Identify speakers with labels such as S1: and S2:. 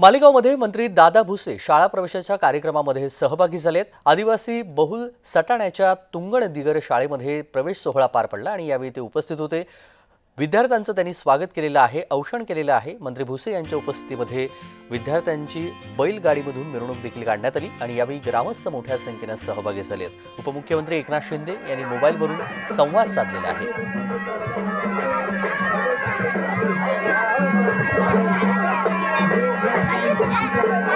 S1: मालेगावमध्ये मंत्री दादा भुसे शाळा प्रवेशाच्या कार्यक्रमामध्ये सहभागी झालेत. आदिवासी बहुल सटाण्याच्या तुंगण दिगर शाळेमध्ये प्रवेश सोहळा पार पडला आणि यावेळी ते उपस्थित होते. विद्यार्थ्यांचं त्यांनी स्वागत केलेलं आहे औषण केलेलं आहे. मंत्री भुसे यांच्या उपस्थितीमध्ये विद्यार्थ्यांची बैलगाडीमधून मिरवणूक देखील काढण्यात आली आणि यावेळी ग्रामस्थ मोठ्या संख्येनं सहभागी झालेत. उपमुख्यमंत्री एकनाथ शिंदे यांनी मोबाईलवरून संवाद साधलेला आहे.